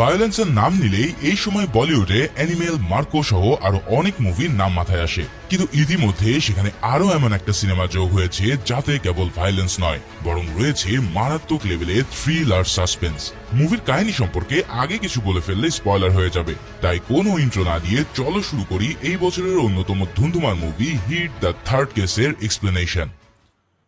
ভায়োলেন্সের নাম নিলেই এই সময় বলিউডে অ্যানিমেল মার্কো সহ আরও অনেক মুভির নাম মাথায় আসে। কিন্তু ইতিমধ্যে সেখানে আরও এমন একটা সিনেমা যোগ হয়েছে, যাতে কেবল ভায়োলেন্স নয়, বরং রয়েছে মারাত্মক লেভেলে থ্রিলার সাসপেন্স মুভির কাহিনী সম্পর্কে আগে কিছু বলে ফেললে স্পয়লার হয়ে যাবে। তাই কোনো ইন্ট্রো না দিয়ে চলো শুরু করি এই বছরের অন্যতম ধুন্ধুমার মুভি হিট দ্য থার্ড কেসের এক্সপ্লেনেশন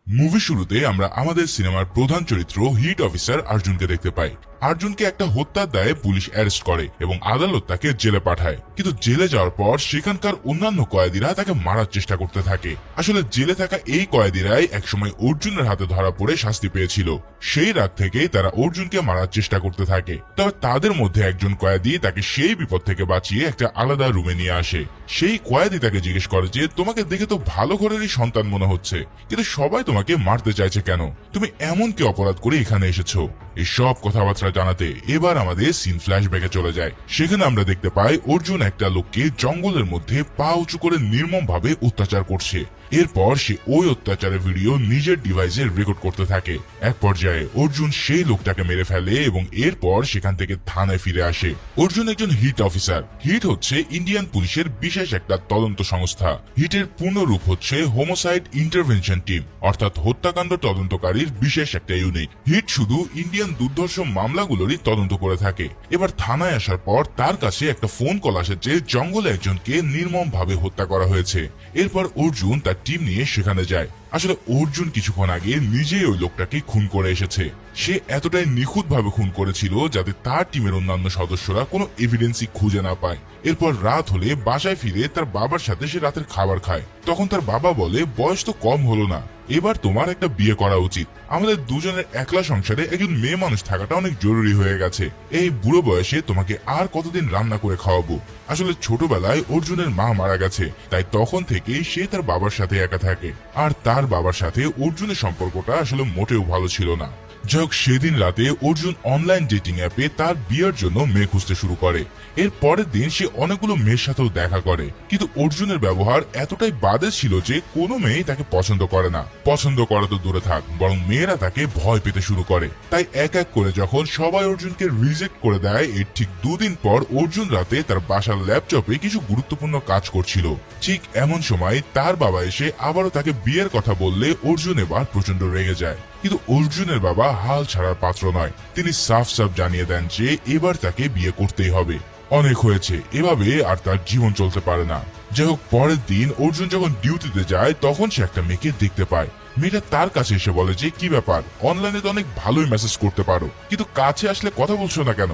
মুভি শুরুতে আমরা আমাদের সিনেমার প্রধান চরিত্র হিট অফিসার অর্জুনকে দেখতে পাই। অর্জুনকে একটা হত্যার দায়ে পুলিশ অ্যারেস্ট করে এবং আদালত তাকে জেলে পাঠায়। কিন্তু জেলে যাওয়ার পর সেখানকার অন্যান্য কয়েদিরা তাকে মারার চেষ্টা করতে থাকে। আসলে জেলে থাকা এই কয়েদিরাই একসময় অর্জুনের হাতে ধরা পড়ে শাস্তি পেয়েছিল। সেই রাগ থেকে তারা অর্জুনকে মারার চেষ্টা করতে থাকে। তবে তাদের মধ্যে একজন কয়েদি তাকে সেই বিপদ থেকে বাঁচিয়ে একটা আলাদা রুমে নিয়ে আসে। সেই কয়েদি তাকে জিজ্ঞেস করে যে, তোমাকে দেখে তো ভালো ঘরেরই সন্তান মনে হচ্ছে, কিন্তু সবাই তোমাকে মারতে চাইছে কেন? তুমি এমন কি অপরাধ করে এখানে এসেছ? এই সব কথাবার্তা জানাতে এবার আমাদের সিন ফ্ল্যাশব্যাকে চলে যায়। সেখানে আমরা দেখতে পাই অর্জুন একটা লোককে জঙ্গলের মধ্যে পা উঁচু করে নির্মম ভাবে অত্যাচার করছে। এরপর সে ওই অত্যাচারের ভিডিও নিজের ডিভাইসে রেকর্ড করতে থাকে। এক পর্যায়ে অর্জুন সেই লোকটাকে মেরে ফেলে এবং এরপর সেখান থেকে থানায় ফিরে আসে। অর্জুন একজন হিট অফিসার হিট হচ্ছে ইন্ডিয়ান পুলিশের বিশেষ একটা তদন্ত সংস্থা। হিটের পূর্ণ রূপ হচ্ছে হোমোসাইড ইন্টারভেনশন টিম অর্থাৎ হত্যাকাণ্ড তদন্তকারীর বিশেষ একটা ইউনিট হিট শুধু ইন্ডিয়ান দুর্ধর্ষ মামলাগুলোরই তদন্ত করে থাকে। এবার থানায় আসার পর তার কাছে একটা ফোন কল আসে যে জঙ্গলে একজনকে নির্মম ভাবে হত্যা করা হয়েছে। এরপর অর্জুন তার টিম নিয়ে সেখানে যায়। আসলে অর্জুন কিছুক্ষণ আগে নিজেই ওই লোকটাকে খুন করে এসেছে। সে এতটাই নিখুঁত ভাবে খুন করেছিল যাতে তার টিমের অন্যান্য সদস্যরা কোনো এভিডেন্সই খুঁজে না পায়। এরপর রাত হলে বাসায় ফিরে তার বাবার সাথে সে রাতের খাবার খায়। তখন তার বাবা বলে, বয়স তো কম হলো না। এবার তোমার একটা বিয়ে করা উচিত। আমাদের দুজনের একলা সংসারে একজন মেয়ে মানুষ থাকাটা অনেক জরুরি হয়ে গেছে। এই বুড়ো বয়সে তোমাকে আর কতদিন রান্না করে খাওয়াবো? আসলে ছোটবেলায় অর্জুনের মা মারা গেছে, তাই তখন থেকেই সে তার বাবার সাথে একা থাকে। আর তার বাবার সাথে অর্জুনের সম্পর্কটা আসলে মোটেও ভালো ছিল না। যাই সেদিন রাতে অর্জুন অনলাইন ডেটিং অ্যাপে তার বিয়ের জন্য মেয়ে খুঁজতে শুরু করে। এর পরের দিন সে অনেকগুলো মেয়ের সাথেও দেখা করে। কিন্তু অর্জুনের ব্যবহার এতটাই বাদে ছিল যে কোনো মেয়ে তাকে পছন্দ করে না। পছন্দ করা তো দূরে থাক, বরং মেয়েরা তাকে ভয় পেতে শুরু করে। তাই এক এক করে যখন সবাই অর্জুনকে রিজেক্ট করে দেয়, এর ঠিক দুদিন পর অর্জুন রাতে তার বাসার ল্যাপটপে কিছু গুরুত্বপূর্ণ কাজ করছিল। ঠিক এমন সময় তার বাবা এসে আবারও তাকে বিয়ের কথা বললে অর্জুন এবার প্রচণ্ড রেগে যায়। কিন্তু অর্জুনের বাবা হাল ছাড়ার পাত্র নয়। তিনি সাফ সাফ জানিয়ে দেন যে এবার তাকে বিয়ে করতেই হবে। অনেক হয়েছে। এভাবে আর তার জীবন চলতে পারে না। যাই হোক, পরের দিন অর্জুন যখন ডিউটিতে যায়, তখন সে একটা মেয়েকে দেখতে পায়। মেয়েটা তার কাছে এসে বলে যে, কি ব্যাপার? অনলাইনে তো অনেক ভালোই মেসেজ করতে পারো। কিন্তু কাছে আসলে কথা বলছো না কেন?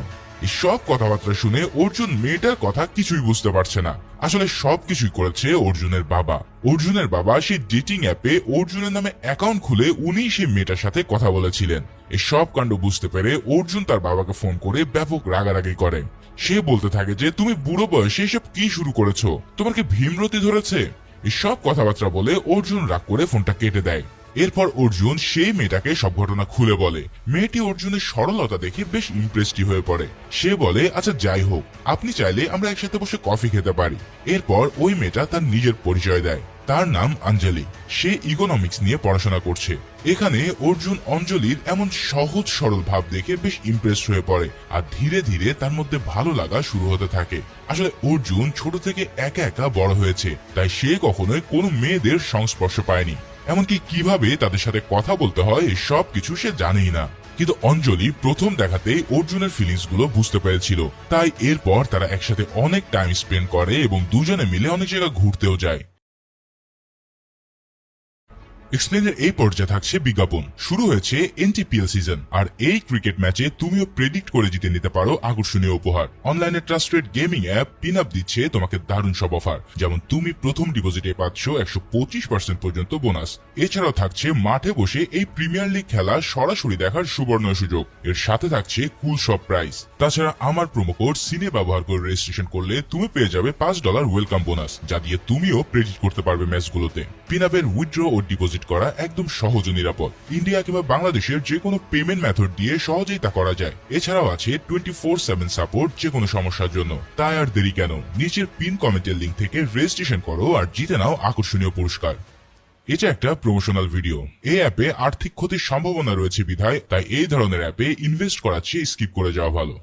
সব কথাবার্তা শুনে অর্জুন মেয়েটার কথা কিছুই বুঝতে পারছে না। আসলে সবকিছুই করেছে অর্জুনের বাবা। অর্জুনের বাবা সেই ডেটিং অ্যাপে অর্জুনের নামে অ্যাকাউন্ট খুলে উনি সেই মেয়েটার সাথে কথা বলেছিলেন। সব কাণ্ড বুঝতে পেরে অর্জুন তার বাবাকে ফোন করে ব্যাপক রাগারাগি করে। সে বলতে থাকে যে, তুমি বুড়ো বয়সে এসব কি শুরু করেছ? তোমার কি ভীমরতি ধরেছে? সব কথাবার্তা বলে অর্জুন রাগ করে ফোনটা কেটে দেয়। এরপর অর্জুন সেই মেয়েটাকে সব ঘটনা খুলে বলে। মেয়েটি অর্জুনের সরলতা দেখে বেশ ইমপ্রেসড হয়ে পড়ে। সে বলে আচ্ছা যাই হোক, আপনি চাইলে আমরা একসাথে বসে কফি খেতে পারি। এরপর ওই মেয়েটা তার নিজের পরিচয় দেয়। তার নাম অঞ্জলি। সে ইকোনমিক্স নিয়ে পড়াশোনা করছে। এখানে অর্জুন অঞ্জলির এমন সহজ, সরল ভাব দেখে বেশ ইমপ্রেস হয়ে পড়ে আর ধীরে ধীরে তার মধ্যে ভালো লাগা শুরু হতে থাকে। আসলে অর্জুন ছোট থেকে একা একা বড় হয়েছে, তাই সে কখনোই কোনো মেয়েদের সংস্পর্শ পায়নি। এমনকি কীভাবে তাদের সাথে কথা বলতে হয় সব কিছু সে জানেই না। কিন্তু অঞ্জলি প্রথম দেখাতে অর্জুনের ফিলিংসগুলো বুঝতে পেরেছিল। তাই এরপর তারা একসাথে অনেক টাইম স্পেন্ড করে এবং দুজনে মিলে অনেক জায়গা ঘুরতেও যায়। এক্সপ্লেনের এই পর্যায়ে থাকছে বিজ্ঞাপন। শুরু হয়েছে এনটিপিএল সিজন আর এই ক্রিকেট ম্যাচে তুমিও প্রেডিক্ট করে জিতে নিতে পারো আকর্ষণীয় উপহার। অনলাইনে trusted gaming app Pin Up দিচ্ছে তোমাকে দারুণ সব অফার যেমন তুমি প্রথম ডিপোজিটে পাচ্ছ একশো পঁচিশ পার্সেন্ট পর্যন্ত বোনাস এছাড়াও থাকছে মাঠে বসে এই প্রিমিয়ার লিগ খেলা সরাসরি দেখার সুবর্ণ সুযোগ। এর সাথে থাকছে কুল সব প্রাইস তাছাড়া আমার প্রোমো কোড সিনে ব্যবহার করে রেজিস্ট্রেশন করলে তুমি পেয়ে যাবে পাঁচ ডলার ওয়েলকাম বোনাস যা দিয়ে তুমিও প্রেডিক্ট করতে পারবে ম্যাচগুলোতে পিন আপের উইথড্র ও ডিপোজিট করা একদম সহজ ও নিরাপদ। ইন্ডিয়া কিংবা বাংলাদেশের যে কোনো পেমেন্ট মেথড দিয়ে সহজেই তা করা যায়। এছাড়াও আছে টোয়েন্টি ফোর সেভেন সাপোর্ট যে কোনো সমস্যার জন্য। তাই আর দেরি কেন? নিচের পিন কমেন্টের লিঙ্ক থেকে রেজিস্ট্রেশন করো আর জিতে নাও আকর্ষণীয় পুরস্কার। এটা একটা প্রমোশনাল ভিডিও এই অ্যাপে আর্থিক ক্ষতির সম্ভাবনা রয়েছে বিধায়, তাই এই ধরনের অ্যাপে ইনভেস্ট করার চেয়ে স্কিপ করে যাওয়া ভালো।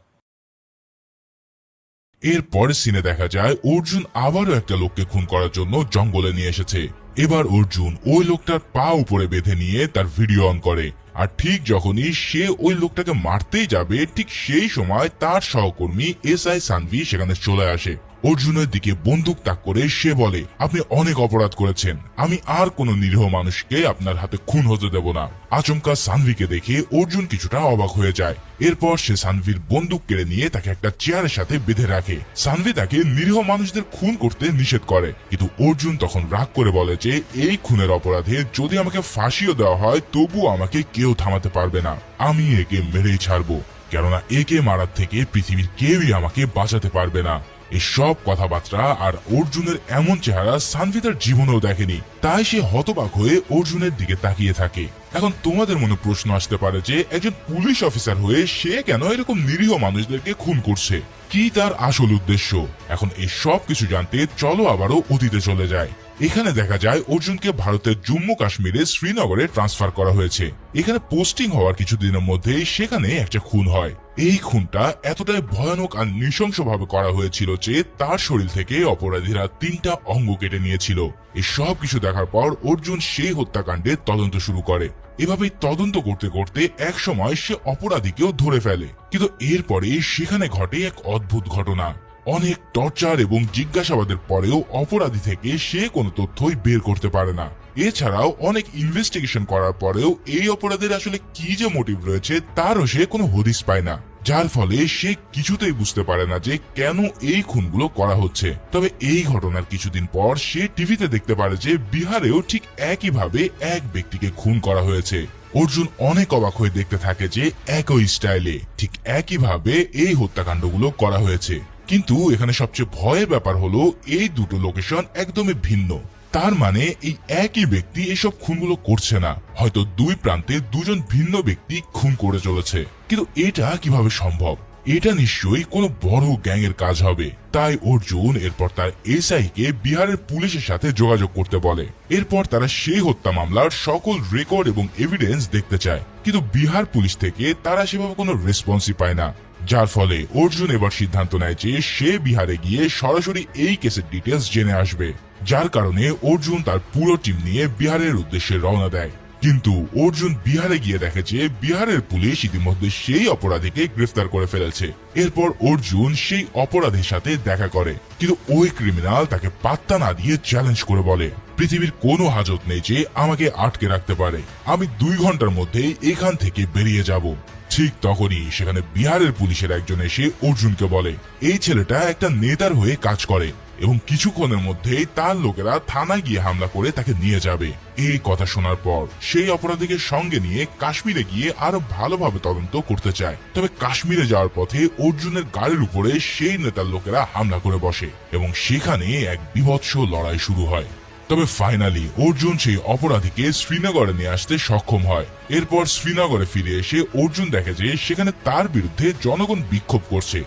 এর পরের সিনে দেখা যায় অর্জুন আবারও একটা লোককে খুন করার জন্য জঙ্গলে নিয়ে এসেছে। এবার অর্জুন ওই লোকটার পা উপরে বেঁধে নিয়ে তার ভিডিও অন করে। আর ঠিক যখনই সে ওই লোকটাকে মারতেই যাবে, ঠিক সেই সময় তার সহকর্মী এস আই সানভি সেখানে চলে আসে। অর্জুনের দিকে বন্দুক তাক করে সে বলে, আপনি অনেক অপরাধ করেছেন। আমি আর কোনো নিরীহ মানুষকে আপনার হাতে খুন হতে দেব না। আচমকা সানভিকে দেখে অর্জুন কিছুটা অবাক হয়ে যায়। এরপর সে সানভির বন্দুক কেড়ে নিয়ে তাকে একটা চেয়ারের সাথে বেঁধে রাখে। সানভি তাকে নিরীহ মানুষদের খুন করতে নিষেধ করে। কিন্তু অর্জুন তখন রাগ করে বলে যে, এই খুনের অপরাধে যদি আমাকে ফাঁসিও দেওয়া হয়, তবু আমাকে কেউ থামাতে পারবে না। আমি একে মেরেই ছাড়বো। কেননা একে মারার থেকে পৃথিবীর কেউই আমাকে বাঁচাতে পারবে না। এই সব কথাবার্তা আর অর্জুনের এমন চেহারা সানভি তার জীবনেও দেখেনি। তাই সে হতবাক হয়ে অর্জুনের দিকে তাকিয়ে থাকে। এখন তোমাদের মনে প্রশ্ন আসতে পারে যে, একজন পুলিশ অফিসার হয়ে সে কেন এরকম নিরীহ মানুষদেরকে খুন করছে? কি তার আসল উদ্দেশ্য? এখন এই সব কিছু জানতে চলো আবারও অতীতে চলে যায় এখানে দেখা যায় অর্জুনকে ভারতের জম্মু কাশ্মীরে শ্রীনগরে ট্রান্সফার করা হয়েছে। এখানে পোস্টিং হওয়ার কিছুদিনের মধ্যেই সেখানে একটা খুন হয়। এই খুনটা এতটাই ভয়ানক আর নৃশংসভাবে করা হয়েছিল যে তার শরীর থেকে অপরাধীরা তিনটা অঙ্গ কেটে নিয়েছিল। এই সব কিছু দেখার পর অর্জুন সেই হত্যাকাণ্ডে তদন্ত শুরু করে। এভাবেই তদন্ত করতে করতে এক সময় সে অপরাধীকেও ধরে ফেলে। কিন্তু এরপরে সেখানে ঘটে এক অদ্ভুত ঘটনা। অনেক টর্চার এবং জিজ্ঞাসাবাদের পরেও অপরাধী থেকে সে কোনো তথ্যই বের করতে পারে না। এছাড়াও অনেক ইনভেস্টিগেশন করার পরেও এই অপরাধের আসলে কি যে মোটিভ রয়েছে তারও সে কোনো হদিস পায় না। যার ফলে সে কিছুতেই বুঝতে পারে না যে কেন এই খুনগুলো করা হচ্ছে। তবে এই ঘটনার কিছুদিন পর সে টিভিতে দেখতে পারে যে বিহারেও ঠিক একইভাবে এক ব্যক্তিকে খুন করা হয়েছে। অর্জুন অনেক অবাক হয়ে দেখতে থাকে যে একই স্টাইলে ঠিক একইভাবে এই হত্যাকাণ্ডগুলো করা হয়েছে। কিন্তু এখানে সবচেয়ে ভয়ের ব্যাপার হলো, এই দুটো লোকেশন একদমই ভিন্ন। তার মানে এই একই ব্যক্তি এসব খুনগুলো করছে না। হয়তো দুই প্রান্তে দুজন ভিন্ন ব্যক্তি খুন করে চলেছে। কিন্তু এটা কীভাবে সম্ভব? এটা নিশ্চয়ই কোনো বড় গ্যাংয়ের কাজ হবে। তাই অর্জুন এরপর তার এসআই কে বিহারের পুলিশের সাথে যোগাযোগ করতে বলে। এরপর তারা সেই হত্যা মামলার সকল রেকর্ড এবং এভিডেন্স দেখতে চায়। কিন্তু বিহার পুলিশ থেকে তারা সেভাবে কোনো রেসপন্সই পায় না। যার ফলে অর্জুন এবার সিদ্ধান্ত নেয় যে সে বিহারে গিয়ে সরাসরি এই কেসের ডিটেলস জেনে আসবে, যার কারণে অর্জুন তার পুরো টিম নিয়ে বিহারের উদ্দেশ্যে রওনা দেয়। কিন্তু অর্জুন বিহারে গিয়ে দেখে যে বিহারের পুলিশ ইতিমধ্যে সেই অপরাধীকে গ্রেফতার করে ফেলেছে। এরপর অর্জুন সেই অপরাধীর সাথে দেখা করে, কিন্তু ওই ক্রিমিনাল তাকে পাত্তা না দিয়ে চ্যালেঞ্জ করে বলে। পৃথিবীর কোনো হাজত নেই যে আমাকে আটকে রাখতে পারে। আমি দুই ঘণ্টার মধ্যেই এখান থেকে বেরিয়ে যাব। ঠিক তখনই সেখানে বিহারের পুলিশের একজন এসে অর্জুনকে বলে, এই ছেলেটা একটা নেতার হয়ে কাজ করে এবং কিছুক্ষণের মধ্যেই তার লোকেরা থানায় গিয়ে হামলা করে তাকে নিয়ে যাবে। এই কথা শোনার পর সেই অপরাধীকে সঙ্গে নিয়ে কাশ্মীরে গিয়ে আরও ভালোভাবে তদন্ত করতে চায়। তবে কাশ্মীরে যাওয়ার পথে অর্জুনের গাড়ির উপরে সেই নেতার লোকেরা হামলা করে বসে এবং সেখানে এক বিভৎস লড়াই শুরু হয়। তবে ফাইনালি অর্জুন সেই অপরাধীকে শ্রীনগরে নিয়ে আসতে সক্ষম হয়। এরপর শ্রীনগরে ফিরে এসে অর্জুন দেখে যে সেখানে তার বিরুদ্ধে জনগণ বিক্ষোভ করছে।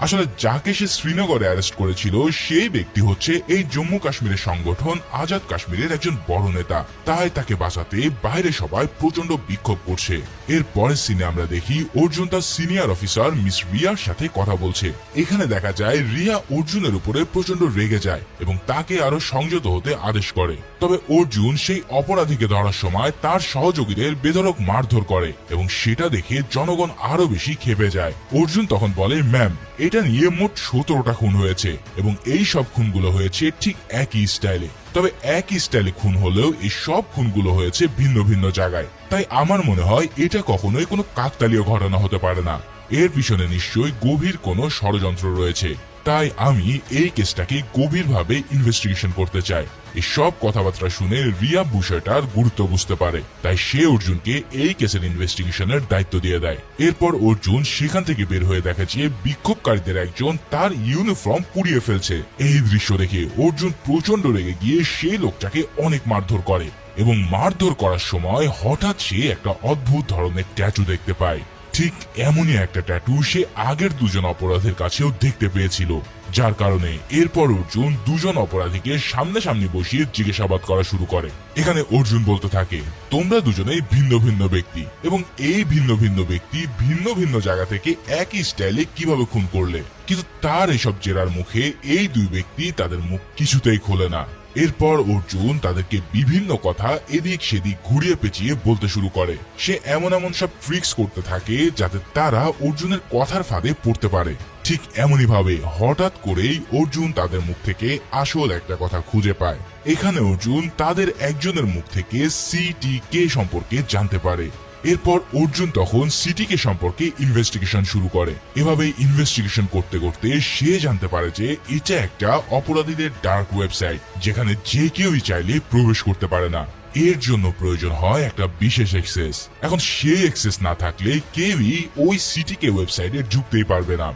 আসলে যাকে সে শ্রীনগরে অ্যারেস্ট করেছিল সেই ব্যক্তি হচ্ছে এই জম্মু কাশ্মীরের সংগঠন আজাদ কাশ্মীরের একজন বড় নেতা। তাই তাকে বাঁচাতে বাইরে সবাই প্রচণ্ড বিক্ষোভ করছে। এর পরের সিনে আমরা দেখি অর্জুন তার সিনিয়র অফিসার মিস রিয়ার সাথে কথা বলছে। এখানে দেখা যায় রিয়া অর্জুনের উপরে প্রচণ্ড রেগে যায় এবং তাকে আরও সংযত হতে আদেশ করে। তবে অর্জুন সেই অপরাধীকে ধরার সময় তার সহযোগীদের বেধরক মারধর করে এবং সেটা দেখে জনগণ আরও বেশি খেপে যায়। অর্জুন তখন বলে ম্যাম এটা নিয়ে মোট সতেরোটা খুন হয়েছে, এবং এই সব খুনগুলো হয়েছে ঠিক একই স্টাইলে। তবে একই স্টাইলে খুন হলেও এই সব খুনগুলো হয়েছে ভিন্ন ভিন্ন জায়গায়। তাই আমার মনে হয় এটা কখনোই কোনো কাকতালীয় ঘটনা হতে পারে না। এর পিছনে নিশ্চয়ই গভীর কোনো ষড়যন্ত্র রয়েছে। তাই আমি এই কেসটাকে গভীরভাবে ইনভেস্টিগেশন করতে চাই। এই সব কথাবার্তা শুনে রিয়া বুশাটার গুরুত্ব বুঝতে পারে। তাই সে অর্জুনকে এই কেসের ইনভেস্টিগেশনের দায়িত্ব দিয়ে দেয়। এরপর অর্জুন সেখান থেকে বের হয়ে দেখে যে বিক্ষোভকারীদের একজন তার ইউনিফর্ম পুড়িয়ে ফেলছে। এই দৃশ্য দেখে অর্জুন প্রচণ্ড রেগে গিয়ে সেই লোকটাকে অনেক মারধর করে এবং মারধর করার সময় হঠাৎ সে একটা অদ্ভুত ধরনের ট্যাটু দেখতে পায়। ঠিক এমনই একটা ট্যাটু সে আগের দুজন অপরাধের কাছেও দেখতে পেয়েছিল। যার কারণে এরপর অর্জুন দুজন অপরাধীকে সামনাসামনি বসিয়ে জিজ্ঞাসাবাদ করা শুরু করে। এখানে অর্জুন বলতে থাকে, তোমরা দুজনেই ভিন্ন ভিন্ন ব্যক্তি এবং এই ভিন্ন ভিন্ন ব্যক্তি ভিন্ন ভিন্ন জায়গা থেকে একই স্টাইলে কীভাবে খুন করলে? কিন্তু তার এসব জেরার মুখে এই দুই ব্যক্তি তাদের মুখ কিছুতেই খোলে না। এরপর অর্জুন তাদেরকে বিভিন্ন কথা এদিক সেদিক ঘুরিয়ে পেঁচিয়ে বলতে শুরু করে। সে এমন এমন সব ট্রিক্স করতে থাকে যাতে তারা অর্জুনের কথার ফাঁদে পড়তে পারে। ঠিক এমনই ভাবে হঠাৎ করেই অর্জুন তাদের মুখ থেকে আসল একটা কথা খুঁজে পায়। এখানে অর্জুন তাদের একজনের মুখ থেকে সিটি কে সম্পর্কে জানতে পারে। এরপর অর্জুন তখন সিটিকে সম্পর্কে ইনভেস্টিগেশন শুরু করে। এভাবে ইনভেস্টিগেশন করতে করতে সে জানতে পারে যে এটা একটা অপরাধীদের ডার্ক ওয়েবসাইট যেখানে যে কেউই চাইলে প্রবেশ করতে পারে না। এর জন্য প্রয়োজন হয় একটা বিশেষ এক্সেস এখন সেই এক্সেস না থাকলে কেউই ওই সিটিকে ওয়েবসাইটে ঢুকতেই পারবে না।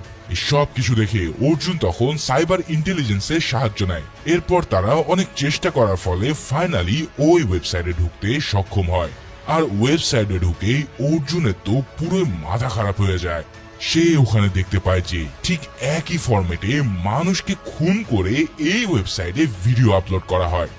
সব কিছু দেখে অর্জুন তখন সাইবার ইন্টেলিজেন্সের সাহায্য নেয়। এরপর তারা অনেক চেষ্টা করার ফলে ফাইনালি ওই ওয়েবসাইটে ঢুকতে সক্ষম হয়। আর ওয়েবসাইটে ঢুকেই অর্জুনের তো পুরো মাথা খারাপ হয়ে যায়। সে ওখানে দেখতে পায় যে ঠিক একই ফরম্যাটে মানুষকে খুন করে এই ওয়েবসাইটে ভিডিও আপলোড করা হয়।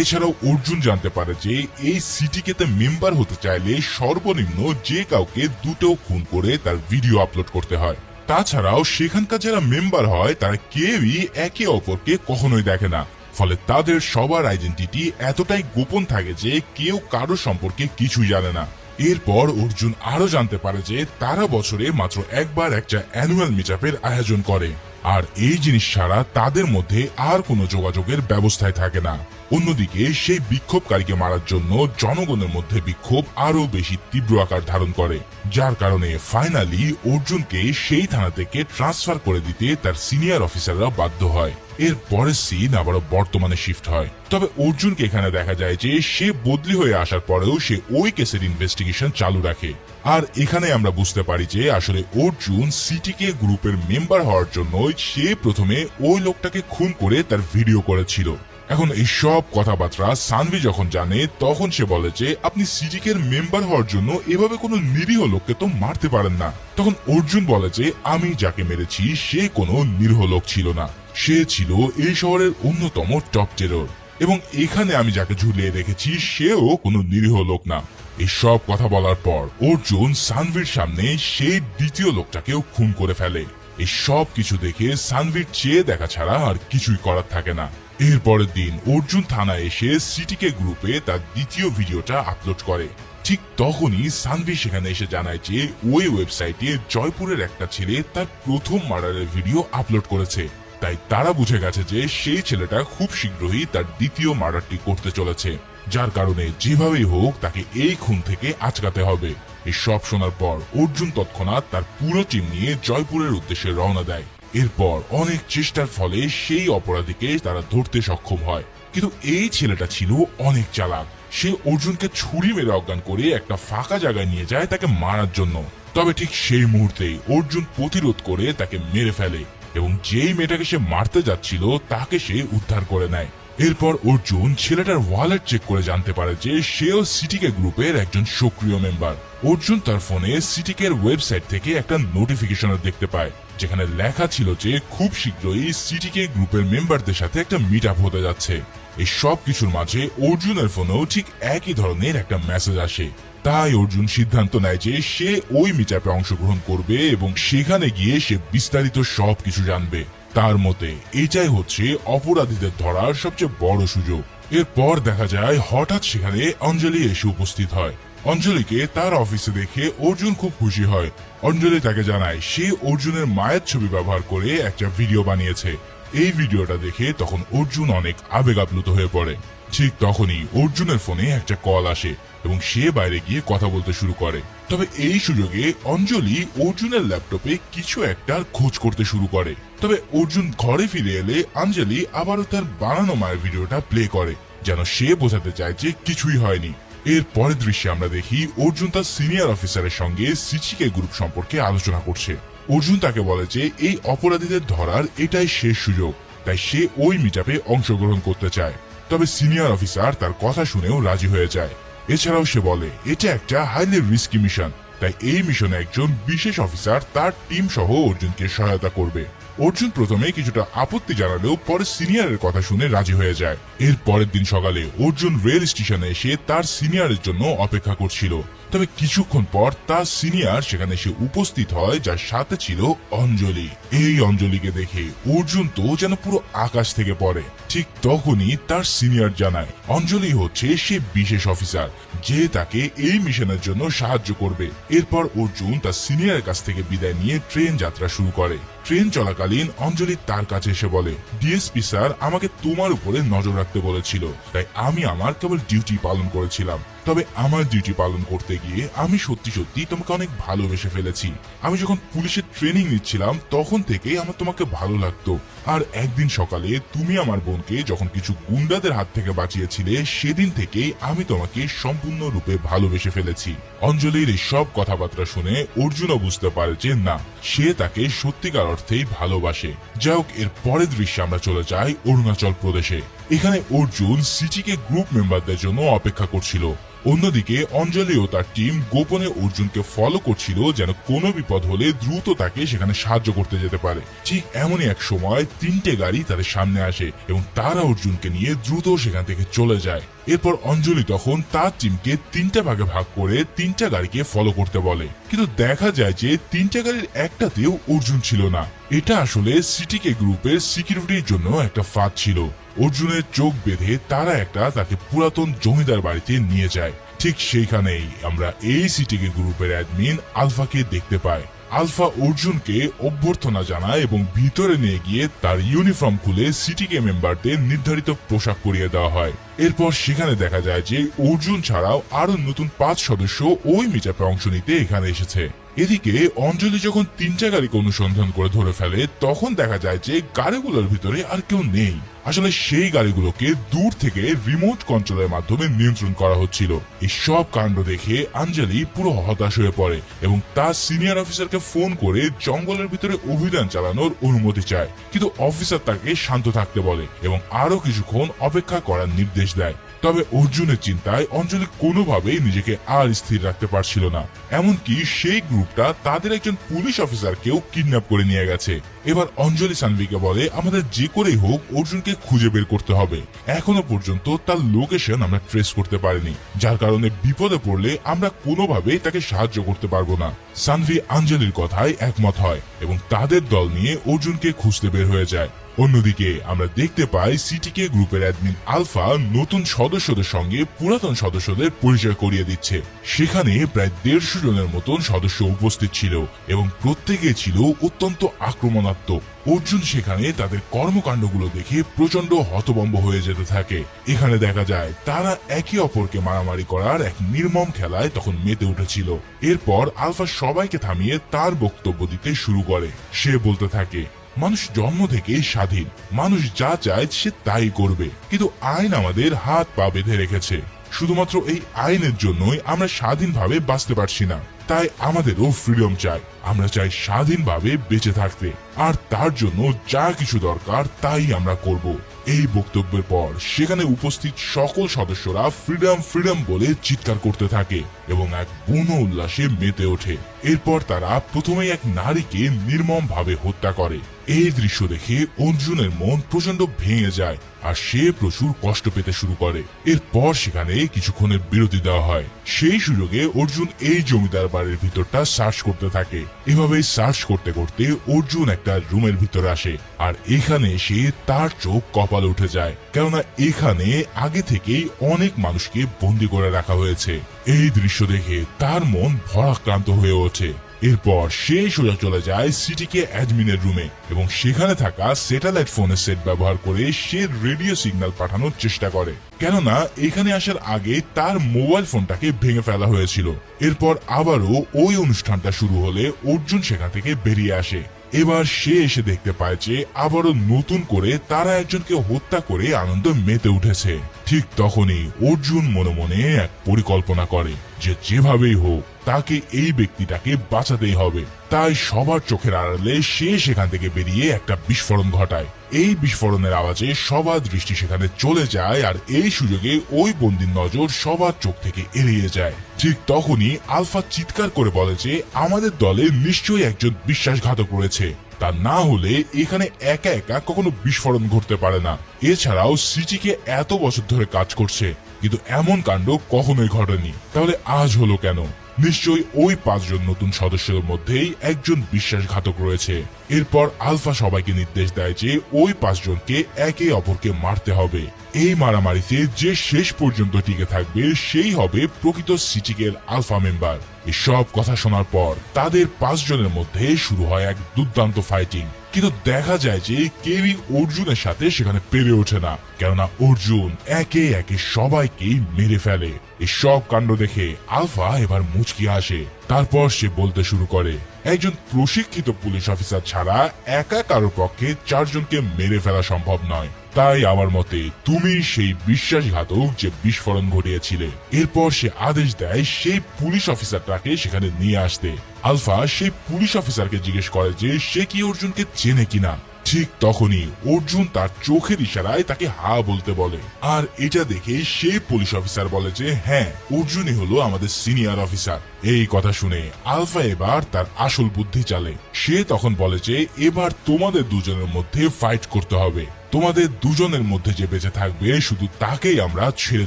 এছাড়াও অর্জুন জানতে পারে যে এই সিটিকেতে মেম্বার হতে চাইলে সর্বনিম্ন যে কাউকে দুটো খুন করে তার ভিডিও আপলোড করতে হয়। তাছাড়াও সেখানকার যারা মেম্বার হয়, তারা কেউই একে অপরকে কখনোই দেখে না। ফলে তাদের সবার আইডেন্টিটি এতটাই গোপন থাকে যে কেউ কারও সম্পর্কে কিছুই জানে না। এরপর অর্জুন আরও জানতে পারে যে তারা বছরে মাত্র একবার একটা অ্যানুয়াল মিটআপের আয়োজন করে। আর এই জিনিস ছাড়া তাদের মধ্যে আর কোনো যোগাযোগের ব্যবস্থায় থাকে না। অন্যদিকে সেই বিক্ষোভকারীকে মারার জন্য জনগণের মধ্যে বিক্ষোভ আরও বেশি তীব্র আকার ধারণ করে। যার কারণে ফাইনালি অর্জুনকে সেই থানা থেকে ট্রান্সফার করে দিতে তার সিনিয়র অফিসাররা বাধ্য হয়। এর পরের সিন আবারও বর্তমানে শিফট হয়। তবে অর্জুনকে এখানে দেখা যায় যে সে বদলি হয়ে আসার পরেও সে ওই কেসের ইনভেস্টিগেশন চালু রাখে। আর এখানে আমরা বুঝতে পারি যে আসলে অর্জুন সিটিকে গ্রুপের মেম্বার হওয়ার জন্য সে প্রথমে ওই লোকটাকে খুন করে তার ভিডিও করেছিল। এখন এই সব কথাবার্তা সানভি যখন জানে, তখন সে বলে যে, আপনি সিটিকের মেম্বার হওয়ার জন্য এভাবে কোনো নিরীহ লোককে তো মারতে পারেন না। তখন অর্জুন বলে যে, আমি যাকে মেরেছি, সে কোনো নিরীহ লোক ছিল না। সে ছিল এই শহরের অন্যতম টপ টেরর এবং এখানে আমি যাকে ঝুলিয়ে রেখেছি, সেও কোনো নিরীহ লোক না। এই সব কথা বলার পর অর্জুন সানভির সামনে সেই দ্বিতীয় লোকটাকেও খুন করে ফেলে। এই সব কিছু দেখে সানভির চেয়ে দেখা ছাড়া আর কিছুই করার থাকে না। এরপরের দিন অর্জুন থানায় এসে সিটিকে গ্রুপে তার দ্বিতীয় ভিডিওটা আপলোড করে। ঠিক তখনই সানভি সেখানে এসে জানায় যে ওই ওয়েবসাইটে জয়পুরের একটা ছেলে তার প্রথম মার্ডারের ভিডিও আপলোড করেছে। তাই তারা বুঝে গেছে যে সেই ছেলেটা খুব শীঘ্রই তার দ্বিতীয় মার্ডারটি করতে চলেছে, যার কারণে যেভাবেই হোক তাকে এই খুন থেকে আটকাতে হবে। এই সব শোনার পর অর্জুন তৎক্ষণাৎ তার পুরো টিম নিয়ে জয়পুরের উদ্দেশ্যে রওনা দেয়। এরপর অনেক চেষ্টার ফলে সেই অপরাধীকে তারা ধরতে সক্ষম হয়। কিন্তু এই ছেলেটা ছিল অনেক চালাক। সে অর্জুনকে ছুরি মেরে অজ্ঞান করে একটা ফাঁকা জায়গায় নিয়ে যায় তাকে মারার জন্য। তবে ঠিক সেই মুহূর্তেই অর্জুন প্রতিরোধ করে তাকে মেরে ফেলে। এবং যেই মেয়েটাকে সে মারতে যাচ্ছিল, তাকে সে উদ্ধার করে নেয়। এরপর অর্জুন ছেলেটার ওয়ালেট চেক করে জানতে পারে যে সেও সিটিকে গ্রুপের একজন সক্রিয় মেম্বার অর্জুন তার ফোনে সিটিকের ওয়েবসাইট থেকে একটা নোটিফিকেশন দেখতে পায়, যেখানে লেখা ছিল যে খুব শীঘ্রই সিটিকে গ্রুপের মেম্বারদের সাথে একটা মিট আপ হতে যাচ্ছে। এই সব কিছুর মাঝে অর্জুনের ফোনেও ঠিক একই ধরনের একটা মেসেজ আসে। তাই অর্জুন সিদ্ধান্ত নেয় যে সে ওই মিটাপে অংশগ্রহণ করবে এবং সেখানে গিয়ে সে বিস্তারিত সব কিছু জানবে। তার মতে, এটাই হচ্ছে অপরাধীদের ধরার সবচেয়ে বড় সুযোগ। এরপর দেখা যায়, হঠাৎ সেখানে অঞ্জলি এসে উপস্থিত হয়। অঞ্জলিকে তার অফিসে দেখে অর্জুন খুব খুশি হয়। অঞ্জলি তাকে জানায়, সে অর্জুনের মায়ের ছবি ব্যবহার করে একটা ভিডিও বানিয়েছে। এই ভিডিওটা দেখে তখন অর্জুন অনেক আবেগ আপ্লুত হয়ে পড়ে। ঠিক তখনই অর্জুনের ফোনে একটা কল আসে। এবং সে বাইরে গিয়ে কথা বলতে শুরু করে। তবে এই সুযোগে অঞ্জলি অর্জুনের ল্যাপটপে কিছু একটা খোঁজ করতে শুরু করে। তবে অর্জুন ঘরে ফিরে এলে অঞ্জলি আবারও তার বানানো মায়ের ভিডিওটা প্লে করে, যেন সে বোঝাতে চায় যে কিছুই হয়নি। এর পরের দৃশ্যে আমরা দেখি অর্জুন তার সিনিয়র অফিসারের সঙ্গে সিচিকে গ্রুপ সম্পর্কে আলোচনা করছে। অর্জুন তাকে বলে যে, এই অপরাধীদের ধরার এটাই শেষ সুযোগ, তাই সে ওই মিটাপে অংশগ্রহণ করতে চায়। তবে সিনিয়র অফিসার তার কথা শুনেও রাজি হয়ে যায়। এছাড়াও সে বলে, এটা একটা হাইলি রিস্কি মিশন তাই এই মিশনে একজন বিশেষ অফিসার তার টিম সহ অর্জুনকে সহায়তা করবে। অর্জুন প্রথমে কিছুটা আপত্তি জানালেও পরে সিনিয়রের কথা শুনে রাজি হয়ে যায়। এর পরের দিন সকালে অর্জুন রেল স্টেশনে এসে তার সিনিয়রের জন্য অপেক্ষা করছিল। তবে কিছুক্ষণ পর তার সিনিয়র সেখানে এসে উপস্থিত হয়, যার সাথে ছিল অঞ্জলি। এই অঞ্জলিকে দেখে অর্জুন তো যেন পুরো আকাশ থেকে পড়ে। ঠিক তখনই তার সিনিয়র জানায়, অঞ্জলি হচ্ছে সে বিশেষ অফিসার, যে তাকে এই মিশনের জন্য সাহায্য করবে। এরপর অর্জুন তার সিনিয়রের কাছ থেকে বিদায় নিয়ে ট্রেন যাত্রা শুরু করে। ট্রেন চলাকালীন অঞ্জলি তার কাছে এসে বলে, ডিএসপি স্যার, আমাকে তোমার উপরে নজর রাখতে বলেছিল। তাই আমি আমার কেবল ডিউটি পালন করেছিলাম। তবে আমার ডিউটি পালন করতে গিয়ে আমি সত্যি সত্যি তোমাকে অনেক ভালোবেসে ফেলেছি। আমি যখন পুলিশের ট্রেনিং নিচ্ছিলাম, তখন থেকেই আমার তোমাকে ভালো লাগতো। আর একদিন সকালে তুমি আমার বোনকে যখন কিছু গুন্ডাদের হাত থেকে বাঁচিয়েছিলে, সেদিন থেকেই আমি তোমাকে সম্পূর্ণরূপে ভালোবেসে ফেলেছি। অঞ্জলির এই সব কথাবার্তা শুনে অর্জুনও বুঝতে পারে যে না, সে তাকে সত্যিকার অর্থেই ভালোবাসে। যাই হোক, এর পরের দৃশ্যে আমরা চলে যাই অরুণাচল প্রদেশে। এখানে অর্জুন সিটিকে গ্রুপ মেম্বারদের জন্য অপেক্ষা করছিল। অন্যদিকে অঞ্জলি ও তার টিম গোপনে অর্জুনকে ফলো করছিল যেন কোনো বিপদ হলে দ্রুত তাকে সেখানে সাহায্য করতে যেতে পারে। ঠিক এমনই এক সময় তিনটে গাড়ি তাদের সামনে আসে এবং তারা অর্জুনকে নিয়ে দ্রুত সেখান থেকে চলে যায়। এরপর অঞ্জলি তখন তার টিমকে তিনটা ভাগে ভাগ করে তিনটা গাড়িকে ফলো করতে বলে। কিন্তু দেখা যায় যে তিনটা গাড়ির একটাতেও অর্জুন ছিল না। এটা আসলে সিটিকে গ্রুপের সিকিউরিটির জন্য একটা ফাঁদ ছিল। অর্জুনের চোখ বেঁধে তারা একটা তাকে পুরাতন জমিদার বাড়িতে নিয়ে যায়। ঠিক সেইখানেই আমরা এই সিটিকে গ্রুপের অ্যাডমিন আলফাকে দেখতে পাই। আলফা অর্জুনকে অভ্যর্থনা জানায় এবং ভিতরে নিয়ে গিয়ে তার ইউনিফর্ম খুলে সিটিকে মেম্বারদের নির্ধারিত পোশাক করিয়ে দেওয়া হয়। এরপর সেখানে দেখা যায় যে অর্জুন ছাড়াও আরও নতুন পাঁচ সদস্য ওই মিটাপে অংশ নিতে এখানে এসেছে। এদিকে অঞ্জলি যখন তিনটা গাড়িকে অনুসন্ধান করে ধরে ফেলে, তখন দেখা যায় যে গাড়িগুলোর ভিতরে আর কেউ নেই। আসলে সেই গাড়িগুলোকে দূর থেকে রিমোট কন্ট্রোলের মাধ্যমে নিয়ন্ত্রণ করা হচ্ছিল। এই সব কাণ্ড দেখে আঞ্জলি পুরো হতাশ হয়ে পড়ে এবং তার সিনিয়র অফিসারকে ফোন করে জঙ্গলের ভিতরে অভিযান চালানোর অনুমতি চায়। কিন্তু অফিসার তাকে শান্ত থাকতে বলে এবং আরও কিছুক্ষণ অপেক্ষা করার নির্দেশ দেয়। তবে অর্জুনের চিন্তায় অঞ্জলি কোনোভাবেই নিজেকে আর স্থির রাখতে পারছিল না। এমনকি সেই গ্রুপটা তাদের একজন পুলিশ অফিসারকেও কিডন্যাপ করে নিয়ে গেছে। এবার অঞ্জলি সানভিকে বলে, আমাদের যে করেই হোক, অর্জুনকে খুঁজে বের করতে হবে। এখনও পর্যন্ত তার লোকেশন আমরা ট্রেস করতে পারিনি। যার কারণে বিপদে পড়লে আমরা কোনোভাবেই তাকে সাহায্য করতে পারব না। সানভি আঞ্জলির কথায় একমত হয় এবং তাদের দল নিয়ে অর্জুনকে খুঁজতে বের হয়ে যায়। অন্যদিকে, আমরা দেখতে পাই সিটিকে গ্রুপের অ্যাডমিন আলফা নতুন সদস্যদের সঙ্গে পুরাতন সদস্যদের পরিচয় করিয়ে দিচ্ছে। সেখানে প্রায় দেড়শো জনের মতন সদস্য উপস্থিত ছিল এবং প্রত্যেকে ছিল অত্যন্ত আক্রমণাত্মক। অর্জুন সেখানে তাদের কর্মকাণ্ডগুলো দেখে প্রচণ্ড হতবম্ব হয়ে যেতে থাকে। এখানে দেখা যায়, তারা একে অপরকে মারামারি করার এক নির্মম খেলায় তখন মেতে উঠেছিল। এরপর আলফা সবাইকে থামিয়ে তার বক্তব্য দিতে শুরু করে। সে বলতে থাকে মানুষ জন্ম থেকেই স্বাধীন। মানুষ যা চায় সে তাই করবে। কিন্তু আইন আমাদের হাত পা বেঁধে রেখেছে। শুধুমাত্র এই আইনের জন্যই আমরা স্বাধীনভাবে বাঁচতে পারছি না। তাই আমাদেরও ফ্রিডম চাই। আমরা চাই স্বাধীনভাবে বেঁচে থাকতে। আর তার জন্য যা কিছু দরকার তাই আমরা করব। এই বক্তব্যের পর সেখানে উপস্থিত সকল সদস্যরা ফ্রিডম ফ্রিডম বলে চিৎকার করতে থাকে এবং এক বুন উল্লাসে মেতে ওঠে। এরপর তারা প্রথমেই এক নারীকে নির্মম ভাবে হত্যা করে। এই দৃশ্য দেখে অর্জুনের মন প্রচণ্ড ভেঙে যায় আর সে প্রচুর কষ্ট পেতে শুরু করে। এরপর সেখানে কিছুক্ষণের বিরতি দেওয়া হয়। সেই সুযোগে অর্জুন এই জমিদার বাড়ির ভিতরটা সার্চ করতে থাকে। এভাবেই সার্চ করতে করতে অর্জুন একটা রুমের ভিতরে আসে, আর এখানে সে তার চোখ কপাল উঠে যায়। কেননা এখানে আগে থেকেই অনেক মানুষকে বন্দি করে রাখা হয়েছে। এই দৃশ্য দেখে তার মন ভরাক্রান্ত হয়ে ওঠে। এরপর সে সোজা চলে যায় সিটিকে অ্যাডমিনের রুমে এবং সেখানে থাকা স্যাটেলাইট ফোনের সেট ব্যবহার করে সে রেডিও সিগন্যাল পাঠানোর চেষ্টা করে। কেননা, এখানে আসার আগে তার মোবাইল ফোনটাকে ভেঙে ফেলা হয়েছিল। এরপর আবারও ওই অনুষ্ঠানটা শুরু হলে অর্জুন সেখান থেকে বেরিয়ে আসে। এবার সে এসে দেখতে পায় যে আবারও নতুন করে তারা একজনকে হত্যা করে আনন্দ মেতে উঠেছে। ঠিক তখনই অর্জুন মনে মনে এক পরিকল্পনা করে। যে যেভাবেই হোক, তাকে এই ব্যক্তিটাকে বাঁচাতেই হবে। তাই সবার চোখের আড়ালে সে সেখান থেকে বেরিয়ে একটা বিস্ফোরণ ঘটায়। এই বিস্ফোরণের আওয়াজে সবার দৃষ্টি সেখানে চলে যায় আর এই সুযোগে ওই বন্দির নজর সবার চোখ থেকে এড়িয়ে যায়। ঠিক তখনই আলফা চিৎকার করে বলে যে, আমাদের দলে নিশ্চয়ই একজন বিশ্বাসঘাতক রয়েছে। তা না হলে এখানে একা একা কখনো বিস্ফোরণ ঘটতে পারে না। এছাড়াও সিটিকে এত বছর ধরে কাজ করছে কিন্তু এমন কাণ্ড কখনোই ঘটেনি। তাহলে আজ হলো কেন? নিশ্চয়ই ওই পাঁচজন নতুন সদস্যের মধ্যেই একজন বিশ্বাসঘাতক রয়েছে। এরপর আলফা সবাইকে নির্দেশ দেয় যে ওই পাঁচজনকে একে অপরকে মারতে হবে। এই মারামারিতে যে শেষ পর্যন্ত টিকে থাকবে, সেই হবে প্রকৃত সিটিকের আলফা মেম্বার। এসব কথা শোনার পর তাদের পাঁচজনের মধ্যে শুরু হয় এক দুর্দান্ত ফাইটিং কিন্তু দেখা যায় যে কেউই অর্জুনের সাথে সেখানে পেরে ওঠে না। কেননা অর্জুন একে একে সবাইকেই মেরে ফেলে। এই সব কাণ্ড দেখে আলফা এবার মুচকি আসে। তারপর সে বলতে শুরু করে, একজন প্রশিক্ষিত পুলিশ অফিসার ছাড়া একা কারোর পক্ষে চারজনকে মেরে ফেলা সম্ভব নয়। তাই আমার মতে তুমি সেই বিশ্বাসঘাতক যে বিস্ফোরণ ঘটিয়েছিলে। এরপর সে আদেশ দেয় সেই পুলিশ অফিসারটাকে সেখানে নিয়ে আসতে। আলফা সেই পুলিশ অফিসারকে জিজ্ঞেস করে যে সে কি অর্জুনকে চেনে কিনা। ঠিক তখনই অর্জুন তার চোখের ইশারায় তাকে হা বলতে বলে। আর এটা দেখে সেই পুলিশ অফিসার বলে যে হ্যাঁ অর্জুনই হলো আমাদের সিনিয়র অফিসার। এই কথা শুনে আলফা এবার তার আসল বুদ্ধি চালে। সে তখন বলে যে, এবার তোমাদের দুজনের মধ্যে ফাইট করতে হবে। তোমাদের দুজনের মধ্যে যে বেঁচে থাকবে, শুধু তাকেই আমরা ছেড়ে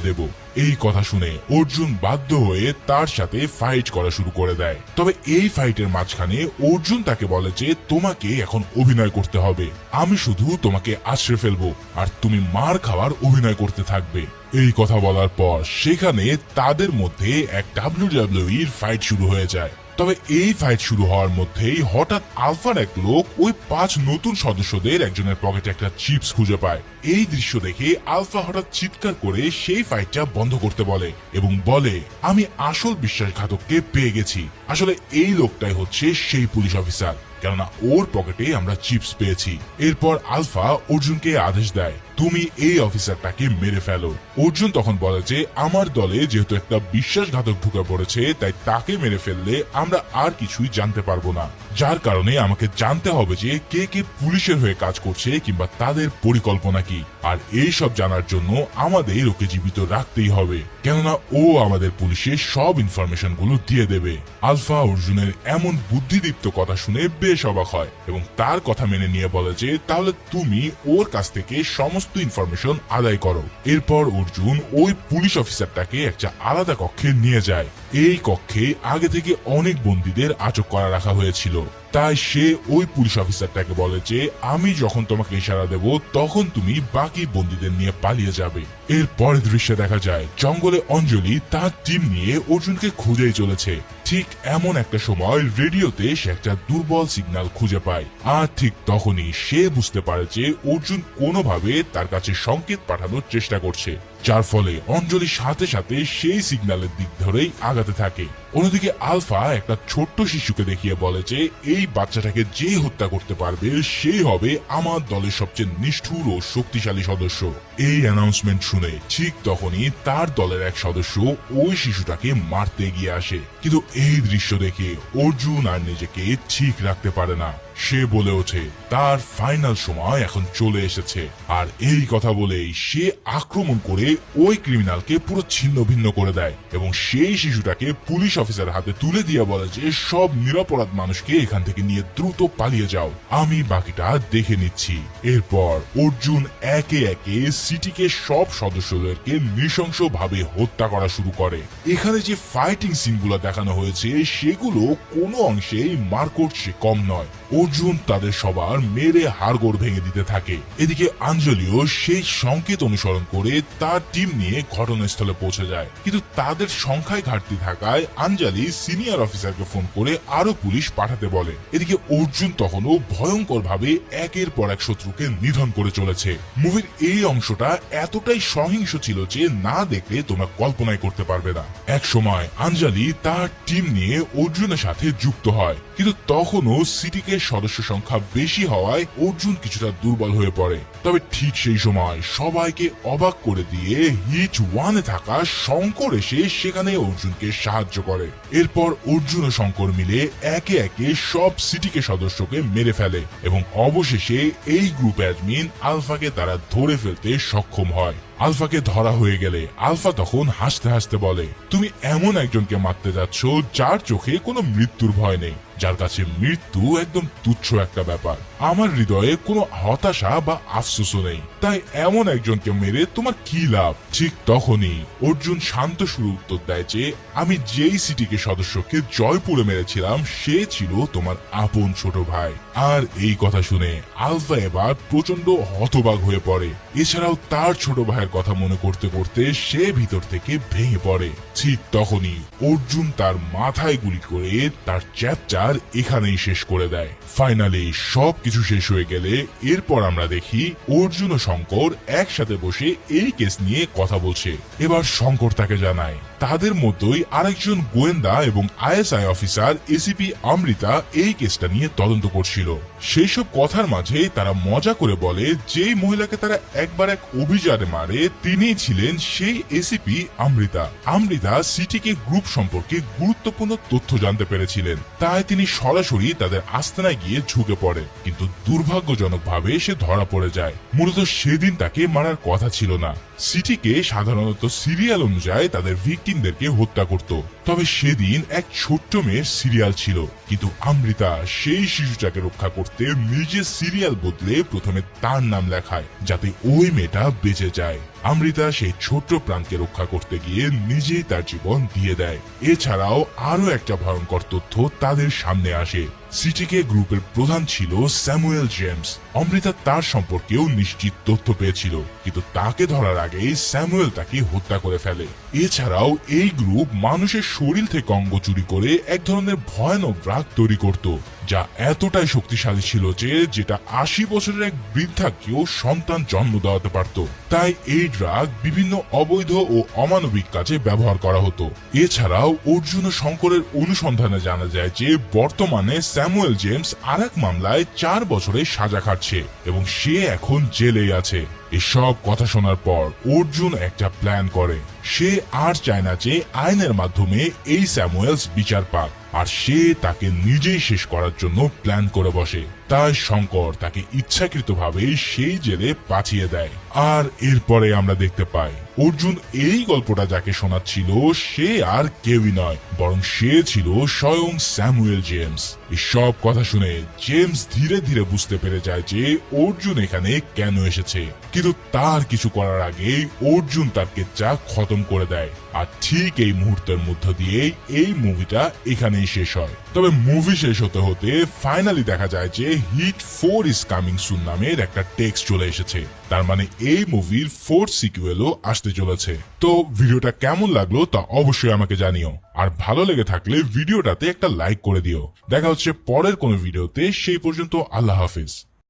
দেব। এই কথা শুনে অর্জুন বাধ্য হয়ে তার সাথে ফাইট করা শুরু করে দেয়। তবে এই ফাইটের মাঝখানে অর্জুন তাকে বলে যে, তোমাকে এখন অভিনয় করতে হবে। আমি শুধু তোমাকে আছড়ে ফেলব, আর তুমি মার খাওয়ার অভিনয় করতে থাকবে। এই কথা বলার পর সেখানে তাদের মধ্যে এক ডাব্লিউডাব্লিউইর ফাইট শুরু হয়ে যায়। তবে এই ফাইট শুরু হওয়ার মধ্যেই হঠাৎ আলফার এক লোক ওই পাঁচ নতুন সদস্যদের একজনের পকেটে একটা চিপস খুঁজে পায়। এই দৃশ্য দেখে আলফা হঠাৎ চিৎকার করে সেই ফাইটটা বন্ধ করতে বলে এবং বলে, আমি আসল বিশ্বাসঘাতককে পেয়ে গেছি। আসলে এই লোকটাই হচ্ছে সেই পুলিশ অফিসার কেননা ওর পকেটে আমরা চিপস পেয়েছি। এরপর আলফা অর্জুনকে আদেশ দেয় তুমি এই অফিসারটাকে মেরে ফেলো। অর্জুন তখন বলে যে, আমার দলে যেহেতু একটা বিশ্বাসঘাতক ঢুকে পড়েছে, তাই তাকে মেরে ফেললে আমরা আর কিছুই জানতে পারব না। যার কারণে আমাকে জানতে হবে যে কে কে পুলিশের হয়ে কাজ করছে কিংবা তাদের পরিকল্পনা কি। আর এই সব জানার জন্য আমাদের ওকে জীবিত রাখতেই হবে। কেননা ও আমাদের পুলিশের সব ইনফরমেশনগুলো দিয়ে দেবে। আলফা অর্জুনের এমন বুদ্ধিদীপ্ত কথা শুনে বেশ অবাক হয় এবং তার কথা মেনে নিয়ে বলে যে, তাহলে তুমি ওর কাছ থেকে সমস্ত ইনফরমেশন আদায় করো। এরপর অর্জুন ওই পুলিশ অফিসারটাকে একটা আলাদা কক্ষে নিয়ে যায়। এই কক্ষে আগে থেকে অনেক বন্দীদের আটক করা রাখা হয়েছিল। তাই সে ওই পুলিশ অফিসারটাকে বলে যে, আমি যখন তোমাকে ইশারা দেব, তখন তুমি বাকি বন্দীদের নিয়ে পালিয়ে যাবে। এর পরের দৃশ্যে দেখা যায়, জঙ্গলে অঞ্জলি তার টিম নিয়ে অর্জুনকে খুঁজেই চলেছে। ঠিক এমন একটা সময় রেডিওতে সে একটা দুর্বল সিগন্যাল খুঁজে পায়। আর ঠিক তখনই সে বুঝতে পারে যে, অর্জুন কোনোভাবে তার কাছে সংকেত পাঠানোর চেষ্টা করছে। যার ফলে অঞ্জলি সাথে সাথে সেই সিগন্যালের দিক ধরেই আগাতে থাকে। অন্যদিকে আলফা একটা ছোট্ট শিশুকে দেখিয়ে বলে যে, এই বাচ্চাটাকে যে হত্যা করতে পারবে সেই হবে আমার দলের সবচেয়ে নিষ্ঠুর ও শক্তিশালী সদস্য। এই অ্যানাউন্সমেন্ট শুনে ঠিক তখনই তার দলের এক সদস্য ওই শিশুটাকে মারতে গিয়ে আসে। কিন্তু এই দৃশ্য দেখে অর্জুন আর নিজেকে ঠিক রাখতে পারে না। সে বলে ওঠে, তার ফাইনাল সময় এখন চলে এসেছে। আর এই কথা বলেই সে আক্রমণ করে ওই ক্রিমিনালকে পুরো ছিন্ন ভিন্ন করে দেয় এবং সেই শিশুটাকে পুলিশ অফিসার হাতে তুলে দিয়ে বলে যে, সব নিরপরাধ মানুষকে এখান থেকে নিয়ে দ্রুত পালিয়ে যাও। আমি বাকিটা দেখে নিচ্ছি। এরপর অর্জুন একে একে সিটিকে সব সদস্যদেরকে নৃশংসভাবে হত্যা করা শুরু করে। এখানে যে ফাইটিং সিনগুলো দেখানো হয়েছে, সেগুলো কোনো অংশেই মার্কোট সে কম নয়। অর্জুন তাদের সবার মেরে হাড়গোড় ভেঙে দিতে থাকে। এদিকে আঞ্জলিও সেই সংকেত অনুসরণ করে তার টিম নিয়ে ঘটনাস্থলে পৌঁছে যায়। কিন্তু তাদের সংখ্যায় ঘাটতি থাকায় আঞ্জলি সিনিয়র অফিসারকে ফোন করে আরও পুলিশ পাঠাতে বলে। এদিকে অর্জুন তখনও ভয়ঙ্কর ভাবে একের পর এক শত্রুকে নিধন করে চলেছে। মুভির এই অংশটা এতটাই সহিংস ছিল যে না দেখলে তোমরা কল্পনাই করতে পারবে না। এক সময় আঞ্জলি তার টিম নিয়ে অর্জুনের সাথে যুক্ত হয়। কিন্তু তখনও সিটিকে সদস্য সংখ্যা বেশি হওয়ায় অর্জুন কিছুটা দুর্বল হয়ে পড়ে। তবে ঠিক সেই সময় সবাইকে অবাক করে দিয়ে হিট ওয়ানে থাকা শঙ্কর এসে সেখানে অর্জুনকে সাহায্য করে। এরপর অর্জুন ও শঙ্কর মিলে একে একে সব সিটিকে সদস্যকে মেরে ফেলে এবং অবশেষে এই গ্রুপ অ্যাডমিন আলফাকে তারা ধরে ফেলতে সক্ষম হয়। আলফাকে ধরা হয়ে গেলে আলফা তখন হাসতে হাসতে বলে, তুমি এমন একজনকে মারতে যাচ্ছ যার চোখে কোনো মৃত্যুর ভয় নেই। যার কাছে মৃত্যু একদম তুচ্ছ একটা ব্যাপার। আমার হৃদয়ে কোনো হতাশা বা আফসোসও নেই। তাই এমন একজনকে মেরে তোমার কি লাভ? ঠিক তখনই অর্জুন শান্ত শুরু উত্তর দেয় যে, আমি যেই সিটিকে সদস্যকে জয়পুরে মেরেছিলাম, সে ছিল তোমার আপন ছোট ভাই। আর এই কথা শুনে আলফা এবার প্রচণ্ড হতবাক হয়ে পড়ে। এছাড়াও তার ছোট ভাইয়ের কথা মনে করতে করতে সে ভিতর থেকে ভেঙে পড়ে। ঠিক তখনই অর্জুন তার মাথায় গুলি করে তার চ্যাপচার এখানেই শেষ করে দেয়। ফাইনালি সব কিছু শেষ হয়ে গেলে এরপর আমরা দেখি অর্জুন ও শঙ্কর একসাথে বসে এই কেস নিয়ে কথা বলছে। এবার শঙ্কর তাকে জানায় তাদের মধ্যেই আরেকজন গোয়েন্দা এবং আইএসআই অফিসার এসিপি অমৃতা এই কেসটা নিয়ে তদন্ত করছিল। সেই সব কথার মাঝে তারা মজা করে বলে, যেই মহিলাকে তারা একবার এক অভিযানে মারে তিনি ছিলেন সেই এসিপি অমৃতা। অমৃতা সিটিকে গ্রুপ সম্পর্কে গুরুত্বপূর্ণ তথ্য জানতে পেরেছিলেন। তাই তিনি সরাসরি তাদের আস্তানায় গিয়ে ঝুঁকে পড়ে কিন্তু দুর্ভাগ্যজনকভাবে সে ধরা পড়ে যায়। মূলত সেদিন তাকে মারার কথা ছিল না। সিটিকে সাধারণত সিরিয়াল অনুযায়ী তাদের ভিকটিমদেরকে হত্যা করত। তবে সেদিন এক ছোট্ট মেয়ের সিরিয়াল ছিল। কিন্তু অমৃতা সেই শিশুটাকে রক্ষা করতে নিজের সিরিয়াল বদলে প্রথমে তার নাম লেখায়, যাতে ওই মেয়েটা বেঁচে যায়। অমৃতা সেই ছোট্ট প্রাণকে রক্ষা করতে গিয়ে নিজেই তার জীবন দিয়ে দেয়। এছাড়াও আরও একটা ভয়ঙ্কর তথ্য তাদের সামনে আসে। সিটিকে গ্রুপের প্রধান ছিল স্যামুয়েল জেমস। অমৃতা তার সম্পর্কেও নিশ্চিত তথ্য পেয়েছিল, কিন্তু তাকে ধরার আগেই স্যামুয়েল তাকে হত্যা করে ফেলে। এছাড়াও এই গ্রুপ মানুষের শরীর থেকে অঙ্গ চুরি করে এক ধরনের ভয়ানক ড্রাগ তৈরি করত, যা এতটাই শক্তিশালী ছিল যে যেটা আশি বছরের এক বৃদ্ধাকেও সন্তান জন্ম দেওয়াতে পারত। তাই এই ড্রাগ বিভিন্ন অবৈধ ও অমানবিক কাজে ব্যবহার করা হতো। এছাড়াও অর্জুন শঙ্করের অনুসন্ধানে জানা যায় যে বর্তমানে স্যামুয়েল জেমস আর এক মামলায় চার বছরে সাজা খাটছে এবং সে এখন জেলেই আছে। এসব কথা শোনার পর অর্জুন একটা প্ল্যান করে। সে আর চায় না যে আইনের মাধ্যমে এই স্যামুয়েলস বিচার পাক, আর সে তাকে নিজেই শেষ করার জন্য প্ল্যান করে বসে। তাই শঙ্কর তাকে ইচ্ছাকৃতভাবে সেই জেলে পাঠিয়ে দেয়। আর এরপরে আমরা দেখতে পাই, অর্জুন এই গল্পটা যাকে শোনাচ্ছিল সে আর কেউই নয়, বরং সে ছিল স্বয়ং স্যামুয়েল জেমস। সব কথা শুনে জেমস ধীরে ধীরে বুঝতে পেরে যায় যে অর্জুন এখানে কেন এসেছে। কিন্তু তার কিছু করার আগে অর্জুন তার কেচ্চা খতম করে দেয়। আর ঠিক এই মুহূর্তের মধ্য দিয়ে এই মুভিটা এখানেই শেষ হয়। তবে মুভি শেষ হতে হতে ফাইনালি দেখা যায় যে HIT four is coming soon নামের একটা টেক্সট চলে এসেছে। তার মানে এই মুভির ফোর্থ সিকুয়েলও আসতে চলেছে। তো ভিডিওটা কেমন লাগল তা অবশ্যই আমাকে জানিও। আর ভালো লেগে থাকলে ভিডিওটাতে একটা লাইক করে দিও। দেখা হচ্ছে পরের কোনো ভিডিওতে, সেই পর্যন্ত আল্লাহ হাফিজ।